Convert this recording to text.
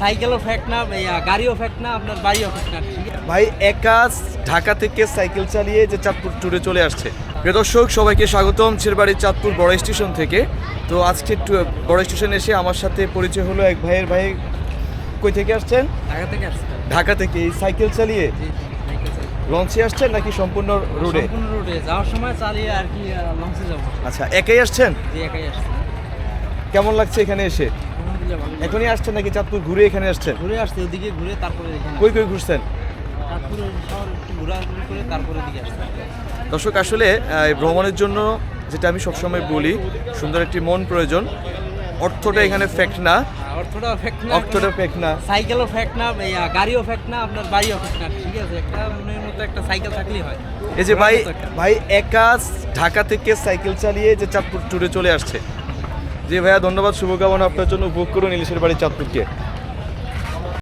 সাইকেলও ফ্যাক্ট না গাড়িও ফ্যাক্ট না আপনার বাড়িও ফ্যাক্ট না ভাই একা ঢাকা থেকে সাইকেল চালিয়ে যে চাঁদপুর ট্যুরে চলে আসছে। প্রিয় দর্শক সবাইকে স্বাগতম ছেড়বাড়ি চাঁদপুর বড় স্টেশন থেকে। তো আজকে বড় স্টেশন এসে আমার সাথে পরিচয় হলো এক ভাইয়ের। ভাই কই থেকে আসছেন? ঢাকা থেকে আসছে। ঢাকা থেকে এই সাইকেল চালিয়ে? জি জি। লঞ্চে আসছেন নাকি সম্পূর্ণ রোডে সম্পূর্ণ রোডে যাওয়ার সময় চালিয়ে আর কি লঞ্চে যাব। আচ্ছা একাই আসছেন? যে একাই আসছে। কেমন লাগছে এখানে এসে। এখনই আসছেন নাকি চাঁদপুর? ঘুরে এখানে আসছেন? ঘুরে আসছে ওদিকে ঘুরে তারপরে কই কই ঘুরছেন? দর্শক আসলে এই ভ্রমণের জন্য যেটা আমি সবসময় বলি সুন্দর একটি মন প্রয়োজন। অর্থটা এখানে ফ্যাক্ট না। অর্থটা ফ্যাক্ট না। অর্থটা ফ্যাক্ট না। সাইকেলও ফ্যাক্ট না গাড়িও ফ্যাক্ট না আপনার বাড়িও ফ্যাক্ট না ঠিক আছে? একটা মনের মতো একটা সাইকেল থাকলেই হয়। এই যে ভাই। ভাই একা ঢাকা থেকে সাইকেল চালিয়ে যে চাঁদপুর ট্যুরে চলে আসছে জি ভাইয়া ধন্যবাদ শুভকামনা আপনার জন্য। উপভোগ করুন ইলিশের বাড়ি চাঁদপুরকে।